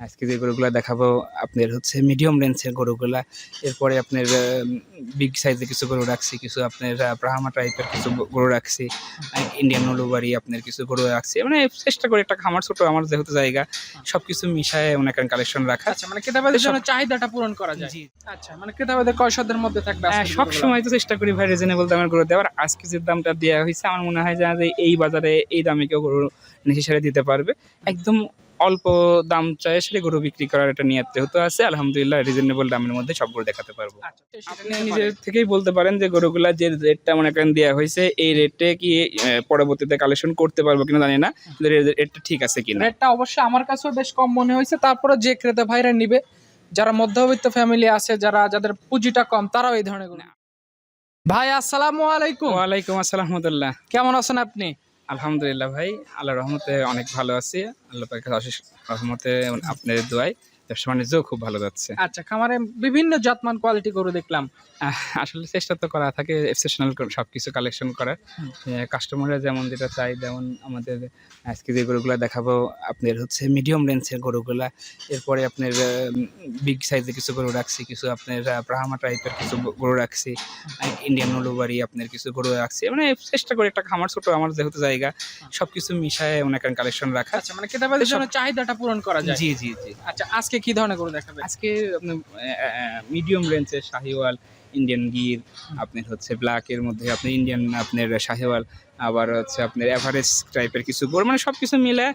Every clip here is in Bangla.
আজকে যে গরুগুলো দেখাবো আপনার হচ্ছে মিডিয়াম রেঞ্জের গরুগুলা। এরপরে আপনার বিগ সাইজের কিছু গরু রাখছি কিছু আপনার ব্রাহ্মা টাইপের কিছু গরু রাখছি ইন্ডিয়ান নলুবাড়ি আপনার কিছু গরু রাখছি। মানে চেষ্টা করি একটা খামার ছোট আমার যেহেতু জায়গা সব কিছু মিশায় অনেক কালেকশন রাখা। আচ্ছা মানে ক্রেতাবাদের জন্য চাহিদাটা পূরণ করা যায়। জি। আচ্ছা মানে ক্রেতাবাদের কয়শদের মধ্যে থাকবে হ্যাঁ, সব সময় তো চেষ্টা করি ভাই রিজনেবল দামের গরু দেওয়ার। আজকে যে দামটা দেওয়া হয়েছে আমার মনে হয় যে যে এই বাজারে এই দামে কেউ গরু নেসেসারি দিতে পারবে। একদম অল্প দাম চাই সেটা গরু বিক্রি করার একটা নিয়ত হতো আছে আলহামদুলিল্লাহ রিজনেবল দামের মধ্যে সব গরু দেখাতে পারব। আচ্ছা, আপনি নিতে নিজে পারেন। থেকেই বলতে পারেন যে গরুগুলা যে রেটটা মনে করেন দেওয়া হয়েছে এই রেটে কি পরবর্তীতে কালেকশন করতে পারব কিনা জানি না রেটটা ঠিক আছে কিনা। রেটটা অবশ্যই আমার কাছেও বেশ কম মনে হয়েছে তারপরে যে ক্রেতা ভাইরা নিবে যারা মধ্যবিত্ত ফ্যামিলি আছে যারা যাদের পুঁজিটা কম তারাও এই ধরনের ভাই আসসালামু আলাইকুম। ওয়ালাইকুম আসসালাম কেমন আছেন আপনি? আলহামদুলিল্লাহ ভাই আল্লাহ রহমতে অনেক ভালো আছি। আল্লাহ পাখির অশেষ রহমতে আপনার দোয়ায়। ব্যবসা বাণিজ্য খুব ভালো যাচ্ছে। আচ্ছা খামারে বিভিন্ন জাতমান কোয়ালিটি গরু দেখলাম। আসলে চেষ্টা তো করা থাকে এক্সেপশনাল সব কিছু কালেকশন করার। কাস্টমাররা যেমন যেটা চাই যেমন আমাদের আজকে যে গরুগুলো দেখাবো আপনার হচ্ছে মিডিয়াম রেঞ্জের গরুগুলা। এরপরে আপনার বিগ সাইজের কিছু গরু রাখছি কিছু আপনার ব্রাহ্মা টাইপের কিছু গরু রাখছি। ইন্ডিয়ান নলুবাড়ি আপনার কিছু গরু রাখছি। মানে চেষ্টা করি একটা খামার ছোট আমার যেহেতু জায়গা সব কিছু মিশায় অনেক কালেকশন রাখা। আচ্ছা মানে ক্রেতাবাদের জন্য চাহিদাটা পূরণ করা যায়। জি জি জি। আচ্ছা আজকে কি ধরনের গরু দেখাবে আজকে মিডিয়াম রেঞ্জের শাহিওয়াল ইন্ডিয়ান গির আপনার হচ্ছে ব্ল্যাকের মধ্যে আপনার ইন্ডিয়ান আপনার শাহিওয়াল আবার হচ্ছে আপনার এভারেজ টাইপের কিছু গরু মানে সব কিছু মিলে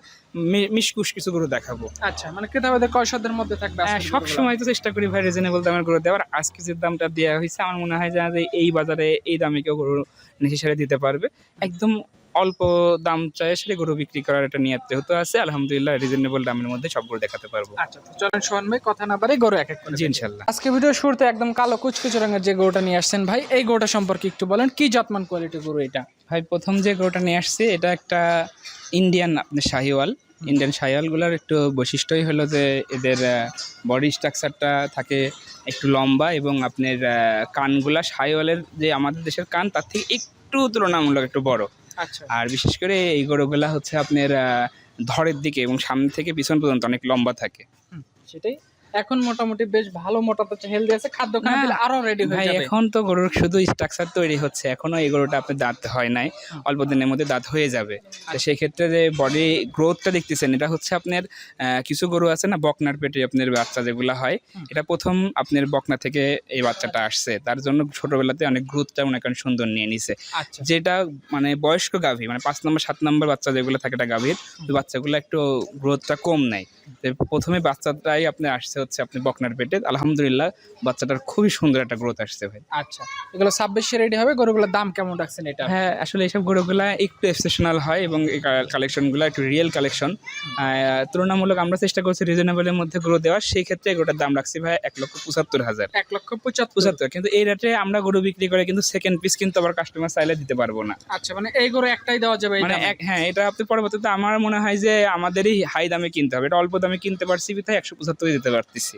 মিশকুশ কিছু গরু দেখাবো। আচ্ছা মানে ক্রেতাবাদের কয়শদের মধ্যে থাকবে হ্যাঁ, সব সময় তো চেষ্টা করি ভাই রিজনেবল দামের গরু দেওয়ার। আজকে যে দামটা দেওয়া হয়েছে আমার মনে হয় যে যে এই বাজারে এই দামে কেউ গরু নেসেসারি দিতে পারবে। একদম অল্প দাম চাই সেটা গরু বিক্রি করার একটা নিয়ত হতো আছে আলহামদুলিল্লাহ রিজনেবল দামের মধ্যে সব গরু দেখাতে পারব। আচ্ছা চলেন সোহান ভাই কথা না বাড়ি গরু এক এক করে জি ইনশাল্লাহ আজকে ভিডিও শুরুতে একদম কালো কুচকুচে রঙের যে গরুটা নিয়ে আসছেন ভাই এই গরুটা সম্পর্কে একটু বলেন কি যত্মান কোয়ালিটি গরু এটা? ভাই প্রথম যে গরুটা নিয়ে আসছে এটা একটা ইন্ডিয়ান আপনি শাহিওয়াল। ইন্ডিয়ান শাহিওয়ালগুলোর একটু বৈশিষ্ট্যই হলো যে এদের বডি স্ট্রাকচারটা থাকে একটু লম্বা এবং আপনার কানগুলা শাহিওয়ালের যে আমাদের দেশের কান তার থেকে একটু তুলনামূলক একটু বড়। আর বিশেষ করে এই গরুগুলা হচ্ছে আপনার ধরের দিকে এবং সামনে থেকে পিছন পর্যন্ত অনেক লম্বা থাকে। সেটাই। এখন মোটামুটি বেশ ভালো মোটা তো হেলদি আছে খাদ্য খানা দিলে আরও রেডি হয়ে ভাই যাবে। এখন তো গরুর শুধু স্ট্রাকচার তৈরি হচ্ছে এখনও এই গরুটা আপনার দাঁত হয় নাই অল্প দিনের মধ্যে দাঁত হয়ে যাবে। তো সেই ক্ষেত্রে যে বডি গ্রোথটা দেখতেছেন এটা হচ্ছে আপনার কিছু গরু আছে না বকনার পেটে আপনার বাচ্চা যেগুলো হয় এটা প্রথম আপনার বকনা থেকে এই বাচ্চাটা আসছে। তার জন্য ছোটবেলাতে অনেক গ্রোথটা অনেক সুন্দর নিয়ে নিছে। আচ্ছা। যেটা মানে বয়স্ক গাভী মানে পাঁচ নম্বর সাত নম্বর বাচ্চা যেগুলো থাকে এটা গাভীর ওই বাচ্চাগুলো একটু গ্রোথটা কম নেয়। প্রথমে বাচ্চাটাই আপনি আসছে হচ্ছে আপনি বকনার পেটে। আলহামদুলিল্লাহ বাচ্চাটার খুবই সুন্দর একটা গ্রোথ আসছে ভাই। আচ্ছা এগুলো ছাব্বিশে রেডি হবে? গরুগুলোর দাম কেমন রাখছেন এটা? হ্যাঁ আসলে এইসব গরুগুলা একটু এক্সেপশনাল হয় এবং এই কালেকশনগুলো একটু রিয়েল কালেকশন তুলনামূলক আমরা চেষ্টা করছি রিজনেবলের মধ্যে গরু দেওয়ার। সেই ক্ষেত্রে এগুলোর দাম রাখছি ভাই এক লক্ষ পঁচাত্তর হাজার। এক লক্ষ পঁচাত্তর। পঁচাত্তর কিন্তু এই রেটে আমরা গরু বিক্রি করে কিন্তু সেকেন্ড পিস কিন্তু আবার কাস্টমার চাইলে দিতে পারব না। আচ্ছা মানে এই গরু একটাই দেওয়া যাবে মানে এক হ্যাঁ এটা আপনি পরবর্তীতে আমার মনে হয় যে আমাদেরই হাই দামে কিনতে হবে। এটা অল্প দামে কিনতে পারছি বিধায় একশো পঁচাত্তর দিতে পারতেছি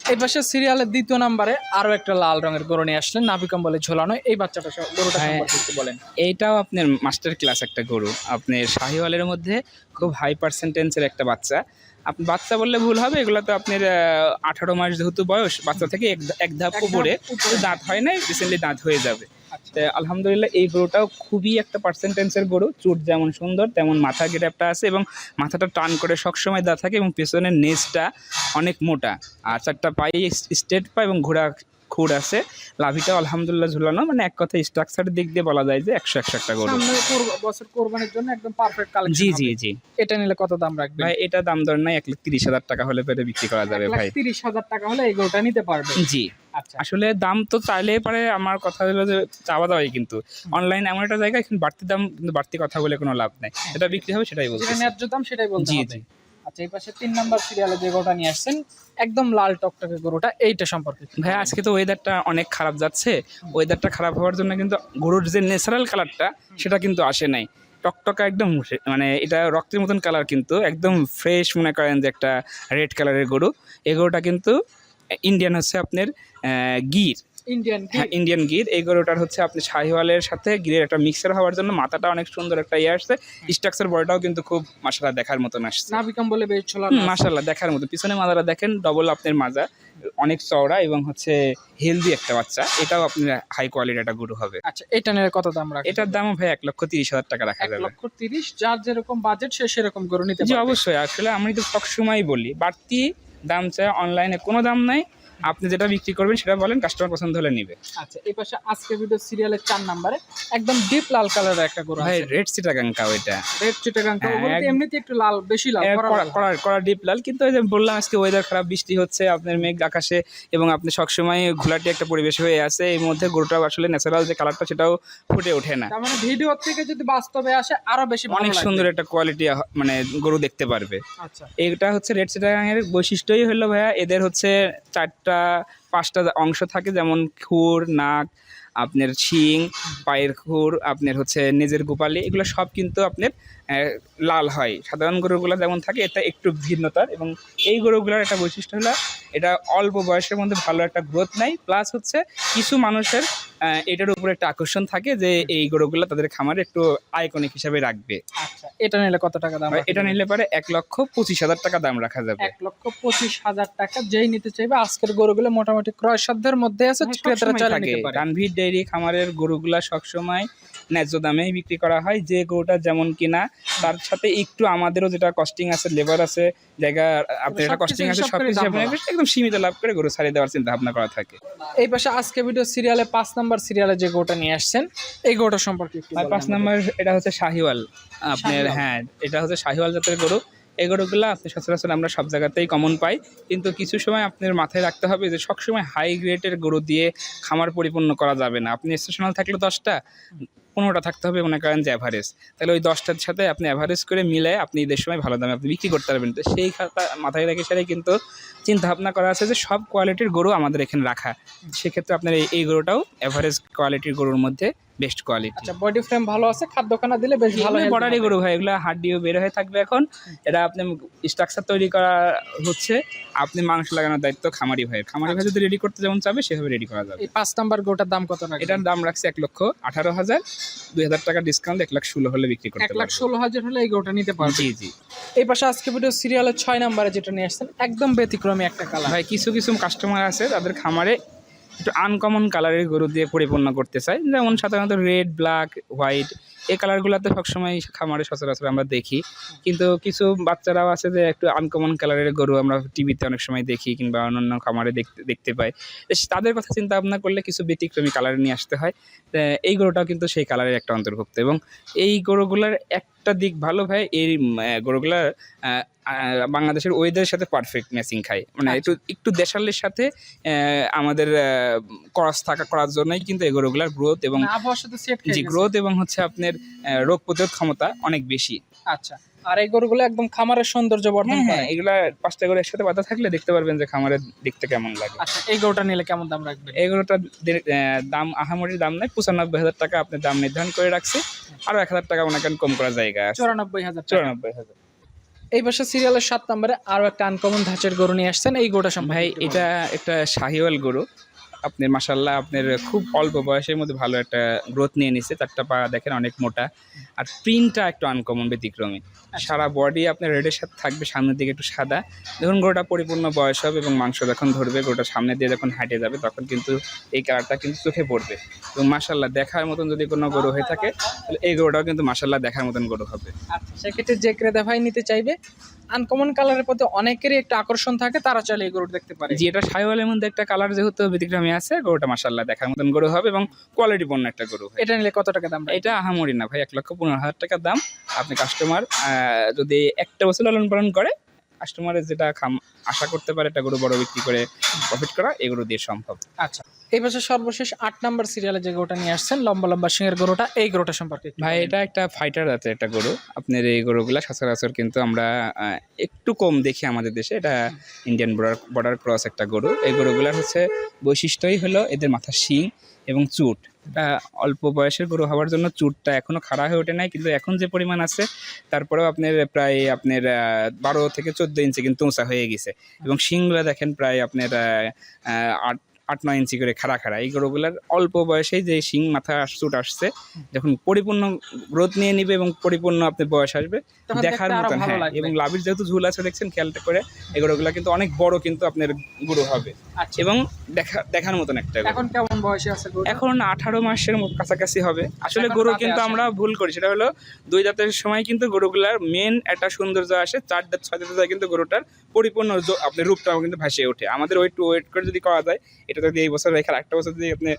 এই পাশে সিরিয়ালের দ্বিতীয় নাম্বারে আরও একটা লাল রঙের গরু নিয়ে আসলেন নাভি কম্বলে ঝোলানো। এই বাচ্চাটা গরুটা হ্যাঁ। সম্পর্কে বলেন। এইটাও আপনার মাস্টার ক্লাস একটা গরু। আপনার শাহিওয়ালের মধ্যে খুব হাই পার্সেন্টেন্সের একটা বাচ্চা। আপনি বাচ্চা বললে ভুল হবে এগুলো তো আপনার আঠারো মাস যেহেতু বয়স বাচ্চা থেকে এক ধাপ উপরে। দাঁত হয় নাই রিসেন্টলি দাঁত হয়ে যাবে। আলহামদুলিল্লাহ এই গরুটাও খুবই একটা পার্সেন্টেন্সের গরু। চুট যেমন সুন্দর, তেমন মাথা গেটাপটা আছে এবং মাথাটা টান করে সবসময় দা থাকে এবং পেছনের নেজটা অনেক মোটা। আর চারটা পায়ে স্টেট পা এবং ঘোড়া খুর আছে। লাভিটা আলহামদুলিল্লাহ ঝুলানো। মানে এক কথা স্ট্রাকচারের দিক দিয়ে বলা যায় যে একশো একশো একটা গরু। বছর কোরবানির জন্য একদম পারফেক্ট কালেকশন জি জি জি। এটা নিলে কত দাম রাখবেন? ভাই এটা দাম দর নাই এক লাখ তিরিশ হাজার টাকা হলে পেরে বিক্রি করা যাবে ভাই। তিরিশ হাজার টাকা হলে এই গরুটা নিতে পারবে? জি। আচ্ছা। আসলে দাম তো চাইলেই পারে আমার কথা হলো যে চাওয়া দাওয়াই কিন্তু। অনলাইন এমন একটা জায়গা এখন বাড়তি দাম কিন্তু বাড়তি কথা বলে কোনো লাভ নাই। এটা বিক্রি হবে সেটাই বলছি ন্যায্য দাম সেটাই বলতে জি জি। আচ্ছা এই পাশে তিন নাম্বার সিরিয়ালে যে গরুটা নিয়ে আসছেন একদম লাল টকটকে গরুটা এইটা সম্পর্কে ভাই আজকে তো ওয়েদারটা অনেক খারাপ যাচ্ছে। ওয়েদারটা খারাপ হওয়ার জন্য কিন্তু গরুর যে ন্যাচারাল কালারটা সেটা কিন্তু আসে নাই। টকটকা একদম মানে এটা রক্তের মতন কালার কিন্তু একদম ফ্রেশ মনে করেন যে একটা রেড কালারের গরু। এই গরুটা কিন্তু ইন্ডিয়ান হচ্ছে আপনার গির। ইন্ডিয়ান হ্যাঁ ইন্ডিয়ান গির এই গরুটার হচ্ছে আপনি শাহিওয়ালের সাথে গিরের একটা মিক্সার হওয়ার জন্য মাথাটা অনেক সুন্দর একটা ইয়ে আসছে। স্ট্রাকচার বডিটাও কিন্তু খুব মাসালা দেখার মতন আসছে। নাবিকম বলে বেশ ছোলা মাসাল্লাহ দেখার মতো পিছনে মাজারা দেখেন ডবল আপনার মাজা অনেক চওড়া এবং হচ্ছে হেলদি একটা বাচ্চা। এটাও আপনার হাই কোয়ালিটি একটা গরু হবে। আচ্ছা এটা নিয়ে কত দাম রাখে এটার দামও ভাই এক লক্ষ তিরিশ হাজার টাকা রাখা যাবে। লক্ষ তিরিশ যার যেরকম বাজেট সে সেরকম গরু নিতে জি অবশ্যই। আসলে আমি তো সবসময় বলি বাড়তি দাম চাই অনলাইনে কোনো দাম নাই। আপনি যেটা বিক্রি করবেন সেটা বলেন কাস্টমার পছন্দ হলে নিবে। আচ্ছা এই পাশে আজকে ভিডিও সিরিয়ালের চার নম্বরে একদম ডিপ লাল কালারের একটা গরু ভাই আছে। রেড সিটাগাঙ্কা ওইটা রেড চিটাগাং হ্যাঁ, এক- এমনিতে একটু লাল বেশি লাল কড়া। কড়া কড়া ডিপ লাল কিন্তু ওই যে বললাম আজকে ওয়েদার খারাপ বৃষ্টি হচ্ছে আপনার মেঘ আকাশে এবং আপনি সবসময় ঘোলাটি একটা পরিবেশ হয়ে আছে এই মধ্যে গরুটা আসলে ন্যাচারাল যে কালারটা সেটাও ফুটে ওঠে না। তার মানে ভিডিও থেকে যদি বাস্তবে আসে আরও বেশি অনেক সুন্দর একটা কোয়ালিটি মানে গরু দেখতে পারবে। আচ্ছা। এইটা হচ্ছে রেড সিটাগাংয়ের বৈশিষ্ট্যই হলো ভাইয়া এদের হচ্ছে চারটা পাঁচটা অংশ থাকে যেমন খুর নাক আপনার শিং পায়ের খুর আপনার হচ্ছে নিজের গোপালি এগুলো সব কিন্তু আপনার লাল হয়। সাধারণ গরুগুলো যেমন থাকে এটা একটু ভিন্নতার এবং এই গরুগুলোর একটা বৈশিষ্ট্য হলো এটা অল্প বয়সের মধ্যে ভালো একটা গ্রোথ নাই প্লাস হচ্ছে কিছু মানুষের এটার উপরে একটা আকর্ষণ থাকে যে এই গরুগুলো তাদের খামারে একটু আইকনিক হিসাবে রাখবে। আচ্ছা এটা নিলে কত টাকা দাম এটা নিলে পারে এক লক্ষ পঁচিশ হাজার টাকা দাম রাখা যাবে। এক লক্ষ পঁচিশ হাজার টাকা যেই নিতে চাইবে আজকের গরুগুলো মোটামুটি ক্রয় সাধ্যের মধ্যে আছে হ্যাঁ, ক্রেতারা। নিতে পারে। ডেইরি খামারের গরুগুলা সবসময় ন্যায্য দামেই বিক্রি করা হয়। যে গরুটা যেমন কিনা তার সাথে একটু আমাদেরও যেটা কস্টিং আছে লেবার আছে জায়গা আপনার সবকিছু কস্টিং আছে সব কিছু একদম সীমিত লাভ করে গরু ছাড়িয়ে দেওয়ার চিন্তা ভাবনা করা থাকে। এই পাশে আজকে ভিডিও সিরিয়ালে পাঁচ নাম্বার সিরিয়ালে যে গোটা নিয়ে আসছেন এই গোটা সম্পর্কে পাঁচ। নাম্বার এটা হচ্ছে শাহিওয়াল। আপনার হ্যাঁ এটা হচ্ছে শাহিওয়াল জাতের গরু। এই গরুগুলো আপনি সচরাচর আমরা সব জায়গাতেই কমন পাই। কিন্তু কিছু সময় আপনার মাথায় রাখতে হবে যে সবসময় হাই গ্রেডের গরু দিয়ে খামার পরিপূর্ণ করা যাবে না। আপনি স্টেশনাল থাকলে দশটা, পনেরোটা থাকতে হবে, মনে করেন যে অ্যাভারেজ তাহলে ওই দশটার সাথে আপনি অ্যাভারেজ করে মিলে আপনি ঈদের সময় ভালো দামে আপনি বিক্রি করতে পারবেন। তো সেই খাতা মাথায় রেখে সেটাই কিন্তু চিন্তা ভাবনা করা আছে যে সব কোয়ালিটির গরু আমাদের এখানে রাখা। সেক্ষেত্রে আপনার এই গরুটাও অ্যাভারেজ কোয়ালিটির গরুর মধ্যে বেস্ট কোয়ালিটি আচ্ছা বডি ফ্রেম ভালো আছে খাদ্যখানা দিলে বেশ ভালো বর্ডারি। গরু ভাই এগুলো হাড্ডিও বের হয়ে থাকবে এখন। এটা আপনি স্ট্রাকচার তৈরি করা হচ্ছে আপনি মাংস লাগানোর দায়িত্ব খামারি ভাইয়ের। খামারি ভাই যদি রেডি করতে যেমন চাবে সেভাবে রেডি করা যাবে। এই পাঁচ নাম্বার গোটার দাম কত টাকা এটার দাম রাখছে এক লক্ষ আঠারো হাজার। দুই হাজার টাকা ডিসকাউন্ট এক লাখ ষোলো হলে বিক্রি এক লাখ ষোলো হাজার হলে এই গোটা নিতে পারবে। জি জি। এই পাশে আজকে ভিডিও সিরিয়ালের ছয় নাম্বারে যেটা নিয়ে আসছেন একদম ব্যতিক্রমী একটা কালার ভাই কিছু কিছু কাস্টমার আছে তাদের খামারে একটু আনকমন কালারের গরু দিয়ে পরিপূর্ণ করতে চাই। যেমন সাধারণত রেড ব্ল্যাক হোয়াইট এই কালারগুলোতে সবসময় খামারে সচরাচর আমরা দেখি। কিন্তু কিছু বাচ্চারাও আছে যে একটু আনকমন কালারের গরু আমরা টিভিতে অনেক সময় দেখি কিংবা অন্যান্য খামারে দেখতে দেখতে পাই। তাদের কথা চিন্তা ভাবনা করলে কিছু ব্যতিক্রমী কালার নিয়ে আসতে হয়। এই গরুটাও কিন্তু সেই কালারের একটা অন্তর্ভুক্ত এবং এই গরুগুলার একটা দিক ভালো ভাই, এই গরুগুলার বাংলাদেশের ওয়েদারের সাথে পারফেক্ট ম্যাচিং খায়। মানে একটু একটু দেশালের সাথে আমাদের ক্রস থাকা করার জন্যই কিন্তু এই গরুগুলার গ্রোথ এবং মানে জি গ্রোথ এবং হচ্ছে আপনার রোগ প্রতিরোধ ক্ষমতা অনেক বেশি। আচ্ছা। আর এই গরুগুলো একদম খামারের সৌন্দর্য বর্ধন হ্যাঁ করে। এগুলা পাঁচটা করে একসাথে বাঁধা থাকলে দেখতে পারবেন যে খামারের দেখতে কেমন লাগে। আচ্ছা এই গরুটা নিলে কেমন দাম রাখবেন? এগুলোটার দাম আহামরির দাম নাই পঁচানব্বই হাজার টাকা আপনি দাম নির্ধারণ করে রাখছে। আরও এক হাজার টাকা করেন কম করা জায়গা চুরানব্বই হাজার। চুরানব্বই হাজার। এই পাশে সিরিয়ালের সাত নম্বরে আরও একটা আনকমন ধাঁচের গরু নিয়ে আসছেন। এই সম্ভব ভাই, এটা একটা শাহিওয়াল গরু। আপনার মাসাল্লাহ আপনার খুব অল্প বয়সের মধ্যে ভালো একটা গ্রোথ নিয়ে নিছে চারটা পা দেখেন অনেক মোটা। আর প্রিন্টটা একটু আনকমন ব্যতিক্রমী। সারা বডি আপনার রেডের সাথে থাকবে সামনের দিকে একটু সাদা। যখন গরুটা পরিপূর্ণ বয়স হবে এবং মাংস যখন ধরবে গরুটা সামনে দিয়ে যখন হাঁটে যাবে তখন কিন্তু এই কালারটা কিন্তু চোখে পড়বে। এবং মাসাল্লাহ দেখার মতন যদি কোনো গরু হয়ে থাকে তাহলে এই গরুটাও কিন্তু মাসাল্লাহ দেখার মতন গরু হবে। আচ্ছা সেক্ষেত্রে যে ক্রেতা ভাই নিতে চাইবে আনকমন কালারের প্রতি অনেকেরই একটা আকর্ষণ থাকে তারা চাইলে এই গরুটা দেখতে পারে। জি এটা সাইওয়ালের মধ্যে একটা কালার যেহেতু ব্যতিক্রমী আছে গরুটা মাসাল্লাহ দেখার মতন গরু হবে এবং কোয়ালিটি কোয়ালিটিপূর্ণ একটা গরু এটা নিলে কত টাকা দাম এটা আহামরি না ভাই এক লক্ষ পনেরো হাজার টাকার দাম। আপনি কাস্টমার যদি একটা বছর লালন পালন করে কাস্টমারের যেটা খাম আশা করতে পারে একটা গরু বড় বিক্রি করে প্রফিট করা এগুলো দিয়ে সম্ভব। আচ্ছা এই বছর সর্বশেষ আট নাম্বার সিরিয়ালে যে গরুটা নিয়ে আসছেন লম্বা লম্বা সিংহের গরুটা এই গরুটা সম্পর্কে ভাই এটা একটা ফাইটার আছে একটা গরু। আপনার এই গরুগুলা সচরাচর কিন্তু আমরা একটু কম দেখি আমাদের দেশে। এটা ইন্ডিয়ান বর্ডার বর্ডার ক্রস একটা গরু। এই গরুগুলার হচ্ছে বৈশিষ্ট্যই হলো এদের মাথার শিং এবং চুট। অল্প বয়সের গরু হওয়ার জন্য চুটটা এখনও খাড়া হয়ে ওঠে নাই, কিন্তু এখন যে পরিমাণ আছে, তারপরেও আপনার প্রায় আপনার বারো থেকে চোদ্দ ইঞ্চি কিন্তু উঁচা হয়ে গেছে। এবং শিংগুলো দেখেন প্রায় আপনার আট আট নয় ইঞ্চি করে খাড়া খাড়া। এই গরুগুলার অল্প বয়সেই যে শিং মাথা চুট আসছে যখন পরিপূর্ণ গ্রোথ নিয়ে নিবে এবং পরিপূর্ণ আপনার বয়স আসবে দেখার মতন হ্যাঁ এবং লাভির যেহেতু ঝুল আছে দেখছেন খেয়ালটা করে এই গরুগুলা কিন্তু অনেক বড় কিন্তু আপনার গরু হবে। আচ্ছা। এবং দেখা দেখার মতন একটা এখন কেমন বয়সে আছে এখন আঠারো মাসের কাছাকাছি হবে। আসলে গরু কিন্তু আমরা ভুল করি সেটা হলো দুই দাঁতের সময় কিন্তু গরুগুলার মেন একটা সৌন্দর্য আসে চার দাঁত ছয় দাঁতে কিন্তু গরুটার পরিপূর্ণ আপনার রূপটা কিন্তু ভাসে ওঠে। আমাদের ওয়েট টু ওয়েট করে যদি করা যায় এটা যদি এই বছর রেখে একটা বছর যদি আপনি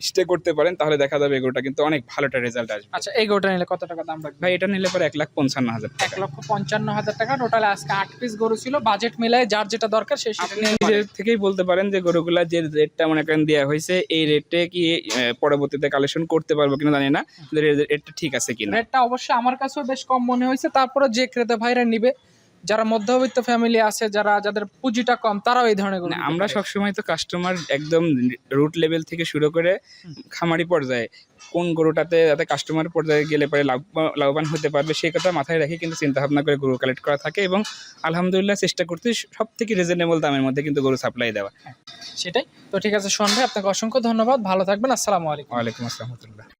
স্টে করতে পারেন তাহলে দেখা যাবে এই গরুটা কিন্তু অনেক ভালো একটা রেজাল্ট আসবে। আচ্ছা এই গরুটা নিলে কত টাকা দাম রাখবে ভাই এটা নিলে পরে এক লাখ পঞ্চান্ন হাজার এক লক্ষ পঞ্চান্ন হাজার টাকা। টোটাল আজকে আট পিস গরু ছিল। বাজেট মিলায় যার যেটা দরকার সে সেটা আপনি নিতে নিজে পারে। থেকেই বলতে পারেন যে গরুগুলা যে রেটটা মনে করেন দেওয়া হয়েছে এই রেটে কি পরবর্তীতে কালেকশন করতে পারব কিনা জানি না রেটটা ঠিক আছে কিনা। রেটটা অবশ্যই আমার কাছেও বেশ কম মনে হয়েছে। তারপরে যে ক্রেতা ভাইরা নিবে যারা মধ্যবিত্ত ফ্যামিলি আছে যারা যাদের পুঁজিটা কম তারাও এই ধরনের গরু আমরা সবসময় তো কাস্টমার একদম রুট লেভেল থেকে শুরু করে খামারি পর্যায়ে। কোন গরুটাতে যাতে কাস্টমার পর্যায়ে গেলে পরে লাভ লাভবান হতে পারবে সেই কথা মাথায় রেখে কিন্তু চিন্তা ভাবনা করে গরু কালেক্ট করা থাকে এবং আলহামদুলিল্লাহ চেষ্টা করতে সব থেকে রিজনেবল দামের মধ্যে কিন্তু গরু সাপ্লাই দেওয়া। সেটাই। তো ঠিক আছে ভাই আপনাকে অসংখ্য ধন্যবাদ। ভালো থাকবেন। আসসালামু আলাইকুম। ওয়ালাইকুম আসসালাম রহমতুল্লাহ।